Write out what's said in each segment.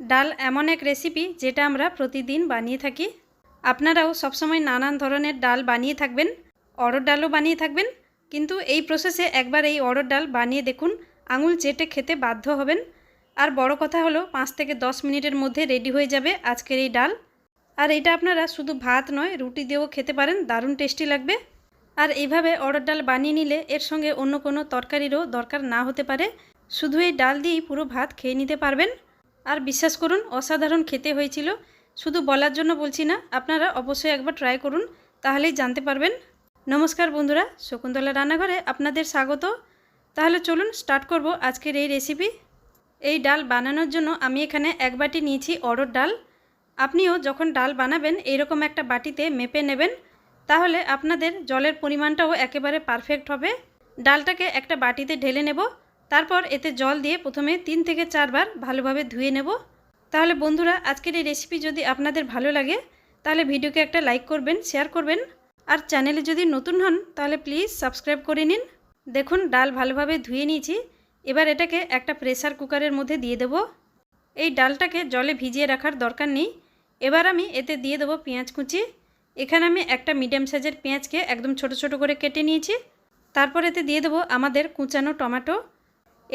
ডাল এমন এক রেসিপি যেটা আমরা প্রতিদিন বানিয়ে থাকি। আপনারাও সবসময় নানান ধরনের ডাল বানিয়ে থাকবেন অড়র ডালও বানিয়ে থাকবেন। কিন্তু এই প্রসেসে একবার এই অড়র ডাল বানিয়ে দেখুন, আঙুল চেটে খেতে বাধ্য হবেন। আর বড় কথা হলো, পাঁচ থেকে দশ মিনিটের মধ্যে রেডি হয়ে যাবে আজকের এই ডাল। আর এটা আপনারা শুধু ভাত নয়, রুটি দিয়েও খেতে পারেন, দারুণ টেস্টি লাগবে। আর এইভাবে অড়র ডাল বানিয়ে নিলে এর সঙ্গে অন্য কোনো তরকারিরও দরকার না হতে পারে। শুধু এই ডাল দিয়েই পুরো ভাত খেয়ে নিতে পারবেন। আর বিশ্বাস করুন, অসাধারণ খেতে হয়েছিল। শুধু বলার জন্য বলছি না, আপনারা অবশ্যই একবার ট্রাই করুন, তাহলেই জানতে পারবেন। নমস্কার বন্ধুরা, শকুন্তলা রান্নাঘরে আপনাদের স্বাগত। তাহলে চলুন স্টার্ট করব আজকের এই রেসিপি এই ডাল বানানোর জন্য আমি এখানে এক বাটি নিয়েছি অড়র ডাল। আপনিও যখন ডাল বানাবেন এইরকম একটা বাটিতে মেপে নেবেন, তাহলে আপনাদের জলের পরিমাণটাও একেবারে পারফেক্ট হবে। ডালটাকে একটা বাটিতে ঢেলে নেব তারপর এতে জল দিয়ে প্রথমে তিন থেকে চারবার ভালোভাবে ধুয়ে নেব। তাহলে বন্ধুরা, আজকের এই রেসিপি যদি আপনাদের ভালো লাগে, তাহলে ভিডিওকে একটা লাইক করবেন শেয়ার করবেন। আর চ্যানেলে যদি নতুন হন, তাহলে প্লিজ সাবস্ক্রাইব করে নিন। দেখুন, ডাল ভালোভাবে ধুয়ে নিয়েছি। এবার এটাকে একটা প্রেসার কুকারের মধ্যে দিয়ে দেব। এই ডালটাকে জলে ভিজিয়ে রাখার দরকার নেই। এবার আমি এতে দিয়ে দেবো পেঁয়াজ কুচি। এখানে আমি একটা মিডিয়াম সাইজের পেঁয়াজকে একদম ছোট ছোট করে কেটে নিয়েছি। তারপর এতে দিয়ে দেবো আমাদের কুচানো টমেটো।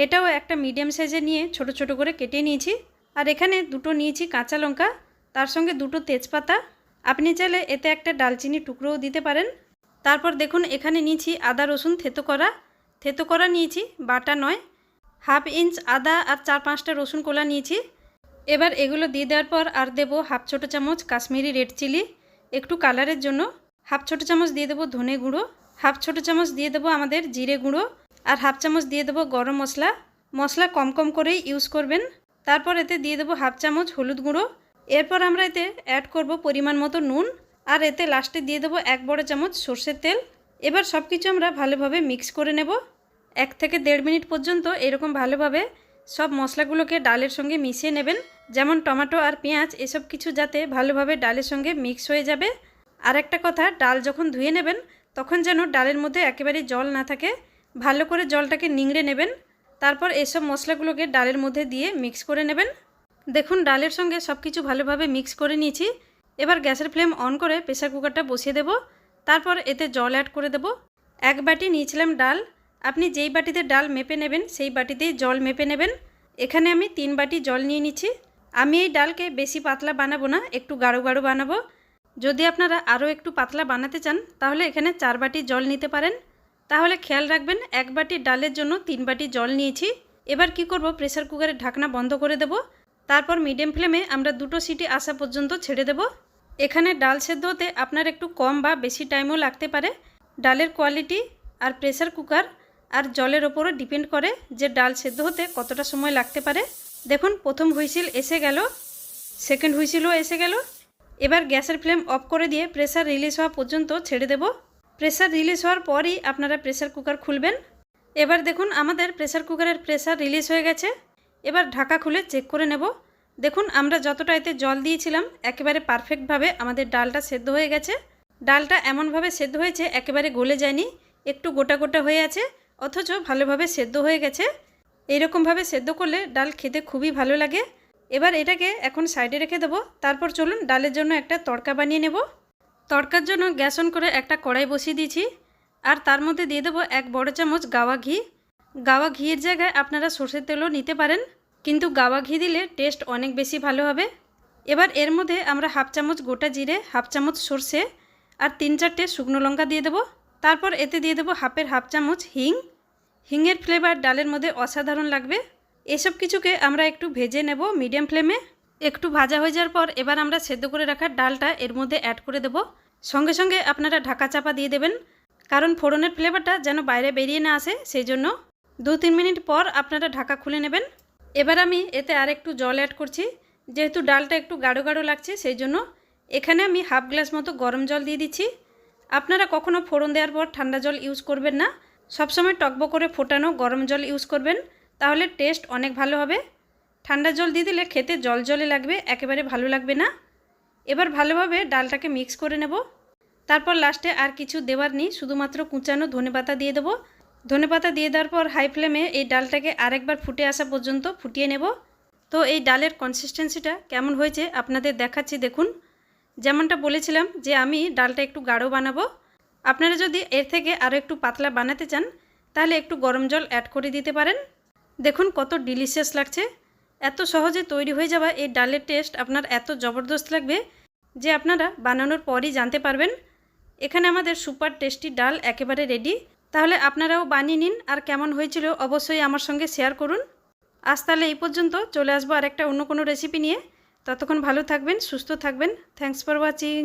এটাও একটা মিডিয়াম সাইজে নিয়ে ছোট ছোট করে কেটে নিয়েছি। আর এখানে দুটো নিয়েছি কাঁচা লঙ্কা, তার সঙ্গে দুটো তেজপাতা। আপনি চাইলে এতে একটা ডালচিনি টুকরোও দিতে পারেন। তারপর দেখুন, এখানে নিয়েছি আদা, রসুন, থেতো করা। থেতো করা নিয়েছি, বাটা নয়। হাফ ইঞ্চ আদা আর চার পাঁচটা রসুন কোলা নিয়েছি। এবার এগুলো দিয়ে দেওয়ার পর আর দেবো হাফ ছোটো চামচ কাশ্মীরি রেড চিলি। একটু কালারের জন্য হাফ ছোটো চামচ দিয়ে দেবো ধনে গুঁড়ো। হাফ ছোটো চামচ দিয়ে দেবো আমাদের জিরে গুঁড়ো। আর হাফ চামচ দিয়ে দেবো গরম মশলা। মশলা কম কম করেই ইউজ করবেন। তারপর এতে দিয়ে দেবো হাফ চামচ হলুদ গুঁড়ো। এরপর আমরা এতে অ্যাড করব পরিমাণ মতো নুন। আর এতে লাস্টে দিয়ে দেবো এক বড় চামচ সর্ষের তেল। এবার সব কিছু আমরা ভালোভাবে মিক্স করে নেব। এক থেকে দেড় মিনিট পর্যন্ত এরকম ভালোভাবে সব মশলাগুলোকে ডালের সঙ্গে মিশিয়ে নেবেন। যেমন টমেটো আর পেঁয়াজ, এসব কিছু যাতে ভালোভাবে ডালের সঙ্গে মিক্স হয়ে যাবে। আর একটা কথা, ডাল যখন ধুয়ে নেবেন, তখন যেন ডালের মধ্যে একেবারে জল না থাকে। ভালো করে জলটাকে নিংড়ে নেবেন। তারপর এসব মশলাগুলোকে ডালের মধ্যে দিয়ে মিক্স করে নেবেন। দেখুন, ডালের সঙ্গে সব কিছু ভালোভাবে মিক্স করে নিয়েছি। এবার গ্যাসের ফ্লেম অন করে প্রেসার কুকারটা বসিয়ে দেব। তারপর এতে জল অ্যাড করে দেব। এক বাটি নিয়েছিলাম ডাল। আপনি যেই বাটিতে ডাল মেপে নেবেন, সেই বাটিতেই জল মেপে নেবেন। এখানে আমি তিন বাটি জল নিয়ে নিচ্ছি। আমি এই ডালকে বেশি পাতলা বানাবো না, একটু গাঢ় গাঢ় বানাবো। যদি আপনারা আরও একটু পাতলা বানাতে চান, তাহলে এখানে চার বাটি জল নিতে পারেন। তাহলে খেয়াল রাখবেন, এক বাটি ডালের জন্য তিন বাটি জল নিয়েছি। এবার কি করব প্রেসার কুকারের ঢাকনা বন্ধ করে দেব। তারপর মিডিয়াম ফ্লেমে আমরা দুটো সিটি আসা পর্যন্ত ছেড়ে দেব। এখানে ডাল সেদ্ধ হতে আপনার একটু কম বা বেশি টাইমও লাগতে পারে। ডালের কোয়ালিটি আর প্রেসার কুকার আর জলের ওপরও ডিপেন্ড করে যে ডাল সেদ্ধ হতে কতটা সময় লাগতে পারে। দেখুন, প্রথম হুইসিল এসে গেল সেকেন্ড হুইসিলও এসে গেল। এবার গ্যাসের ফ্লেম অফ করে দিয়ে প্রেসার রিলিজ হওয়া পর্যন্ত ছেড়ে দেব। প্রেসার রিলিজ হওয়ার পরই আপনারা প্রেসার কুকার খুলবেন। এবার দেখুন আমাদের প্রেসার কুকারের প্রেসার রিলিজ হয়ে গেছে। এবার ঢাকা খুলে চেক করে নেব। দেখুন আমরা যতটা এতে জল দিয়েছিলাম, একেবারে পারফেক্টভাবে আমাদের ডালটা সেদ্ধ হয়ে গেছে। ডালটা এমনভাবে সেদ্ধ হয়েছে, একেবারে গলে যায়নি, একটু গোটা গোটা হয়ে আছে, অথচ ভালোভাবে সেদ্ধ হয়ে গেছে। এইরকমভাবে সেদ্ধ করলে ডাল খেতে খুবই ভালো লাগে। এবার এটাকে এখন সাইডে রেখে দেবো। তারপর চলুন ডালের জন্য একটা তড়কা বানিয়ে নেব। তড়কার জন্য গ্যাস অন করে একটা কড়াই বসিয়ে দিয়েছি, আর তার মধ্যে দিয়ে দেবো এক বড় চামচ গাওয়া ঘি। গাওয়া ঘিয়ের জায়গায় আপনারা সর্ষের তেলও নিতে পারেন, কিন্তু গাওয়া ঘি দিলে টেস্ট অনেক বেশি ভালো হবে। এবার এর মধ্যে আমরা হাফ চামচ গোটা জিরে, হাফ চামচ সর্ষে, আর তিন চারটে শুকনো লঙ্কা দিয়ে দেবো। তারপর এতে দিয়ে দেবো হাফের হাফ চামচ হিং। হিংয়ের ফ্লেভার ডালের মধ্যে অসাধারণ লাগবে। এসব কিছুকে আমরা একটু ভেজে নেব মিডিয়াম ফ্লেমে। একটু ভাজা হয়ে যাওয়ার পর এবার আমরা সেদ্ধ করে রাখা ডালটা এর মধ্যে অ্যাড করে দেব। সঙ্গে সঙ্গে আপনারা ঢাকা চাপা দিয়ে দেবেন, কারণ ফোড়নের ফ্লেভারটা যেন বাইরে বেরিয়ে না আসে, সেই জন্য দু তিন মিনিট পর আপনারা ঢাকা খুলে নেবেন। এবার আমি এতে আর একটু জল অ্যাড করছি, যেহেতু ডালটা একটু গাঢ় গাঢ় লাগছে, সেই জন্য এখানে আমি হাফ গ্লাস মতো গরম জল দিয়ে দিচ্ছি। আপনারা কখনও ফোড়ন দেওয়ার পর ঠান্ডা জল ইউজ করবেন না। সবসময় টকবো করে ফোটানো গরম জল ইউজ করবেন, তাহলে টেস্ট অনেক ভালো হবে। ঠান্ডা জল দিয়ে দিলে খেতে জল জলে লাগবে, একেবারে ভালো লাগবে না। এবার ভালোভাবে ডালটাকে মিক্স করে নেব। তারপর লাস্টে আর কিছু দেওয়ার নেই, শুধুমাত্র কুচানো ধনেপাতা দিয়ে দেবো। ধনেপাতা দিয়ে দেওয়ার পর হাই ফ্লেমে এই ডালটাকে আরেকবার ফুটে আসা পর্যন্ত ফুটিয়ে নেব। তো এই ডালের কনসিস্টেন্সিটা কেমন হয়েছে আপনাদের দেখাচ্ছি দেখুন। যেমনটা বলেছিলাম যে আমি ডালটা একটু গাঢ় বানাবো। আপনারা যদি এর থেকে আরও একটু পাতলা বানাতে চান, তাহলে একটু গরম জল অ্যাড করে দিতে পারেন। দেখুন কত ডিলিশিয়াস লাগছে। এত সহজে তৈরি হয়ে যাওয়া এই ডালের টেস্ট আপনার এত জবরদস্ত লাগবে যে আপনারা বানানোর পরই জানতে পারবেন। এখানে আমাদের সুপার টেস্টি ডাল একেবারে রেডি। তাহলে আপনারাও বানিয়ে নিন আর কেমন হয়েছিল অবশ্যই আমার সঙ্গে শেয়ার করুন। আজ তাহলে এই পর্যন্ত চলে আসব আরেকটা অন্য কোনো রেসিপি নিয়ে। ততক্ষণ ভালো থাকবেন, সুস্থ থাকবেন। Thanks for watching